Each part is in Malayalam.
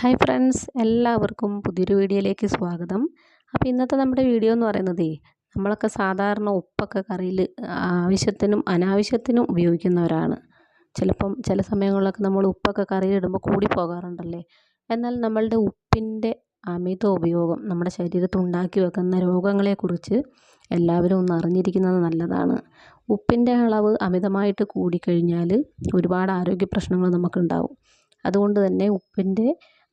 ഹായ് ഫ്രണ്ട്സ് എല്ലാവർക്കും പുതിയൊരു വീഡിയോയിലേക്ക് സ്വാഗതം. അപ്പോൾ ഇന്നത്തെ നമ്മുടെ വീഡിയോ എന്ന് പറയുന്നത് നമ്മളൊക്കെ സാധാരണ ഉപ്പൊക്കെ കറിയിൽ ആവശ്യത്തിനും അനാവശ്യത്തിനും ഉപയോഗിക്കുന്നവരാണ്. ചിലപ്പം ചില സമയങ്ങളിലൊക്കെ നമ്മൾ ഉപ്പൊക്കെ കറിയിലിടുമ്പോൾ കൂടി പോകാറുണ്ടല്ലേ? എന്നാൽ നമ്മളുടെ ഉപ്പിന്റെ അമിത ഉപയോഗം നമ്മുടെ ശരീരത്തിൽ ഉണ്ടാക്കി വെക്കുന്ന രോഗങ്ങളെക്കുറിച്ച് എല്ലാവരും ഒന്ന് അറിഞ്ഞിരിക്കുന്നത് നല്ലതാണ്. ഉപ്പിന്റെ അളവ് അമിതമായിട്ട് കൂടിക്കഴിഞ്ഞാൽ ഒരുപാട് ആരോഗ്യ പ്രശ്നങ്ങൾ നമുക്കുണ്ടാവും. അതുകൊണ്ട് തന്നെ ഉപ്പിന്റെ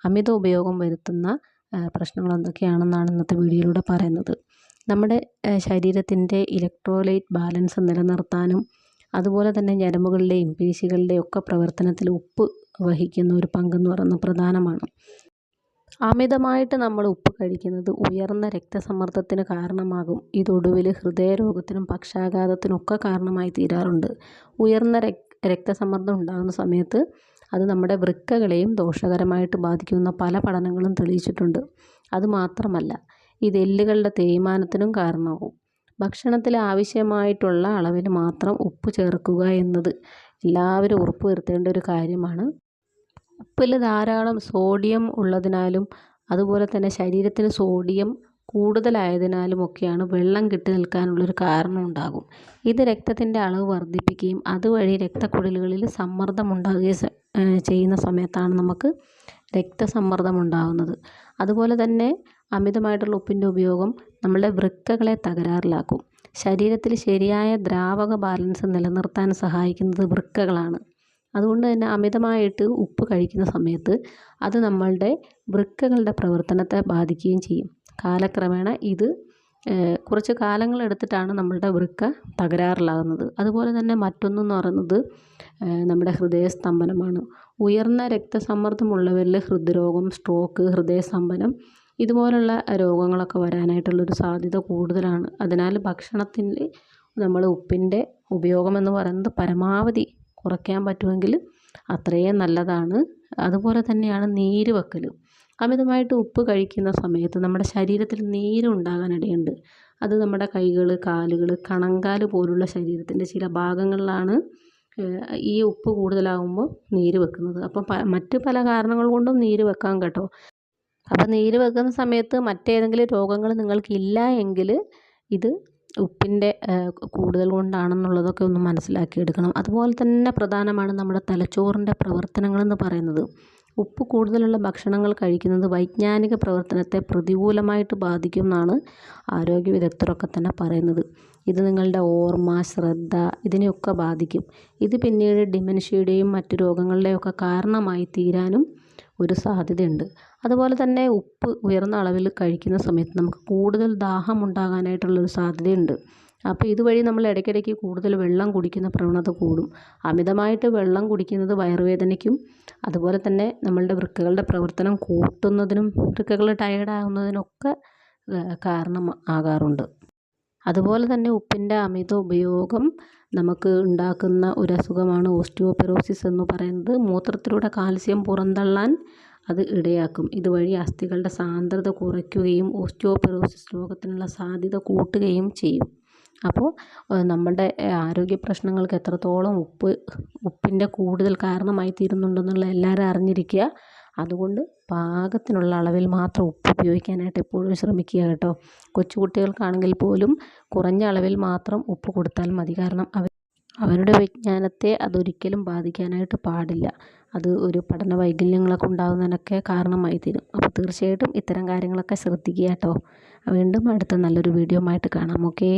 അമിത ഉപയോഗം വരുത്തുന്ന പ്രശ്നങ്ങൾ എന്തൊക്കെയാണെന്നാണ് ഇന്നത്തെ വീഡിയോയിലൂടെ പറയുന്നത്. നമ്മുടെ ശരീരത്തിന്റെ ഇലക്ട്രോലൈറ്റ് ബാലൻസ് നിലനിർത്താനും അതുപോലെ തന്നെ ഞരമ്പുകളുടെയും പേശികളുടെയും ഒക്കെ പ്രവർത്തനത്തിൽ ഉപ്പ് വഹിക്കുന്ന ഒരു പങ്കെന്ന് പറയുന്നത് പ്രധാനമാണ്. അമിതമായിട്ട് നമ്മൾ ഉപ്പ് കഴിക്കുന്നത് ഉയർന്ന രക്തസമ്മർദ്ദത്തിന് കാരണമാകും. ഇതൊടുവിൽ ഹൃദയരോഗത്തിനും പക്ഷാഘാതത്തിനും ഒക്കെ കാരണമായി തീരാറുണ്ട്. ഉയർന്ന രക്തസമ്മർദ്ദം ഉണ്ടാകുന്ന സമയത്ത് അത് നമ്മുടെ വൃക്കകളെയും ദോഷകരമായിട്ട് ബാധിക്കുന്ന പല പഠനങ്ങളും തെളിയിച്ചിട്ടുണ്ട്. അതുമാത്രമല്ല ഇത് എല്ലുകളുടെ തേയ്മാനത്തിനും കാരണമാകും. ഭക്ഷണത്തിൽ ആവശ്യമായിട്ടുള്ള അളവിൽ മാത്രം ഉപ്പ് ചേർക്കുക എന്നത് എല്ലാവരും ഉറപ്പുവരുത്തേണ്ട ഒരു കാര്യമാണ്. ഉപ്പിൽ ധാരാളം സോഡിയം ഉള്ളതിനാലും അതുപോലെ തന്നെ ശരീരത്തിന് സോഡിയം കൂടുതലായതിനാലുമൊക്കെയാണ് വെള്ളം കെട്ടി നിൽക്കാനുള്ളൊരു കാരണം ഉണ്ടാകും ഇത് രക്തത്തിന്റെ അളവ് വർദ്ധിപ്പിക്കുകയും അതുവഴി രക്തക്കുഴലുകളിൽ സമ്മർദ്ദം ഉണ്ടാകുകയും ചെയ്യുന്ന സമയത്താണ് നമുക്ക് രക്തസമ്മർദ്ദം ഉണ്ടാകുന്നത് അതുപോലെ തന്നെ അമിതമായിട്ടുള്ള ഉപ്പിന്റെ ഉപയോഗം നമ്മളുടെ വൃക്കകളെ തകരാറിലാക്കും. ശരീരത്തിൽ ശരിയായ ദ്രാവക ബാലൻസ് നിലനിർത്താൻ സഹായിക്കുന്നത് വൃക്കകളാണ്. അതുകൊണ്ട് തന്നെ അമിതമായിട്ട് ഉപ്പ് കഴിക്കുന്ന സമയത്ത് അത് നമ്മളുടെ വൃക്കകളുടെ പ്രവർത്തനത്തെ ബാധിക്കുകയും ചെയ്യും. കാലക്രമേണ ഇത് കുറച്ച് കാലങ്ങളെടുത്തിട്ടാണ് നമ്മളുടെ വൃക്ക തകരാറിലാകുന്നത്. അതുപോലെ തന്നെ മറ്റൊന്നെന്ന് പറയുന്നത് നമ്മുടെ ഹൃദയസ്തംഭനമാണ്. ഉയർന്ന രക്തസമ്മർദ്ദമുള്ളവരിൽ ഹൃദ്രോഗം സ്ട്രോക്ക് ഹൃദയസ്തംഭനം ഇതുപോലുള്ള രോഗങ്ങളൊക്കെ വരാനായിട്ടുള്ളൊരു സാധ്യത കൂടുതലാണ്. അതിനാൽ ഭക്ഷണത്തിൽ നമ്മൾ ഉപ്പിന്റെ ഉപയോഗമെന്ന് പറയുന്നത് പരമാവധി കുറയ്ക്കാൻ പറ്റുമെങ്കിൽ അത്രയും നല്ലതാണ്. അതുപോലെ തന്നെയാണ് നീര് വെക്കൽ അമിതമായിട്ട് ഉപ്പ് കഴിക്കുന്ന സമയത്ത് നമ്മുടെ ശരീരത്തിൽ നീര് ഉണ്ടാകാനിടയുണ്ട് അത് നമ്മുടെ കൈകൾ കാലുകൾ കണങ്കാൽ പോലുള്ള ശരീരത്തിന്റെ ചില ഭാഗങ്ങളിലാണ് ഈ ഉപ്പ് കൂടുതലാകുമ്പോൾ നീര് വെക്കുന്നത്. അപ്പം മറ്റ് പല കാരണങ്ങൾ കൊണ്ടും നീര് വെക്കാം കേട്ടോ. അപ്പം നീര് വെക്കുന്ന സമയത്ത് മറ്റേതെങ്കിലും രോഗങ്ങൾ നിങ്ങൾക്കില്ല എങ്കിൽ ഇത് ഉപ്പിന്റെ കൂടുതൽ കൊണ്ടാണെന്നുള്ളതൊക്കെ ഒന്ന് മനസ്സിലാക്കിയെടുക്കണം. അതുപോലെ തന്നെ പ്രധാനമാണ് നമ്മുടെ തലച്ചോറിന്റെ പ്രവർത്തനങ്ങളെന്ന് പറയുന്നത്. ഉപ്പ് കൂടുതലുള്ള ഭക്ഷണങ്ങൾ കഴിക്കുന്നത് വൈജ്ഞാനിക പ്രവർത്തനത്തെ പ്രതികൂലമായിട്ട് ബാധിക്കും എന്നാണ് ആരോഗ്യ വിദഗ്ധരൊക്കെ തന്നെ പറയുന്നത്. ഇത് നിങ്ങളുടെ ഓർമ്മ ശ്രദ്ധ ഇതിനെയൊക്കെ ബാധിക്കും. ഇത് പിന്നീട് ഡിമെൻഷ്യയുടെയും മറ്റു രോഗങ്ങളുടെയും ഒക്കെ കാരണമായി തീരാനും ഒരു സാധ്യതയുണ്ട്. അതുപോലെ തന്നെ ഉപ്പ് ഉയർന്ന അളവിൽ കഴിക്കുന്ന സമയത്ത് നമുക്ക് കൂടുതൽ ദാഹം ഉണ്ടാകാനായിട്ടുള്ളൊരു സാധ്യതയുണ്ട്. അപ്പോൾ ഇതുവഴി നമ്മൾ ഇടയ്ക്കിടയ്ക്ക് കൂടുതൽ വെള്ളം കുടിക്കുന്ന പ്രവണത കൂടും. അമിതമായിട്ട് വെള്ളം കുടിക്കുന്നത് വയറുവേദനയ്ക്കും അതുപോലെ തന്നെ നമ്മളുടെ വൃക്കകളുടെ പ്രവർത്തനം കൂട്ടുന്നതിനും വൃക്കകൾ ടയേർഡാകുന്നതിനൊക്കെ കാരണം ആകാറുണ്ട്. അതുപോലെ തന്നെ ഉപ്പിന്റെ അമിത ഉപയോഗം നമുക്ക് ഉണ്ടാക്കുന്ന ഒരു അസുഖമാണ് ഓസ്റ്റിയോപെറോസിസ് എന്ന് പറയുന്നത്. മൂത്രത്തിലൂടെ കാൽസ്യം പുറന്തള്ളാൻ അത് ഇടയാക്കും. ഇതുവഴി അസ്ഥികളുടെ സാന്ദ്രത കുറയ്ക്കുകയും ഓസ്റ്റിയോപെറോസിസ് രോഗത്തിനുള്ള സാധ്യത കൂട്ടുകയും ചെയ്യും. അപ്പോൾ നമ്മുടെ ആരോഗ്യ പ്രശ്നങ്ങൾക്ക് എത്രത്തോളം ഉപ്പ് ഉപ്പിന്റെ കൂടുതൽ കാരണമായി തീരുന്നുണ്ടെന്നുള്ള എല്ലാവരും അറിഞ്ഞിരിക്കുക. അതുകൊണ്ട് പാകത്തിനുള്ള അളവിൽ മാത്രം ഉപ്പ് ഉപയോഗിക്കാനായിട്ട് എപ്പോഴും ശ്രമിക്കുക കേട്ടോ. കൊച്ചുകുട്ടികൾക്കാണെങ്കിൽ പോലും കുറഞ്ഞ അളവിൽ മാത്രം ഉപ്പ് കൊടുത്താൽ മതി. കാരണം അവർ അവരുടെ വിജ്ഞാനത്തെ അതൊരിക്കലും ബാധിക്കാനായിട്ട് പാടില്ല. അത് ഒരു പഠന വൈകല്യങ്ങളൊക്കെ ഉണ്ടാകുന്നതിനൊക്കെ കാരണമായി തീരും. അപ്പോൾ തീർച്ചയായിട്ടും ഇത്തരം കാര്യങ്ങളൊക്കെ ശ്രദ്ധിക്കുക കേട്ടോ. വീണ്ടും അടുത്ത നല്ലൊരു വീഡിയോ ആയിട്ട് കാണാം. ഓക്കേ.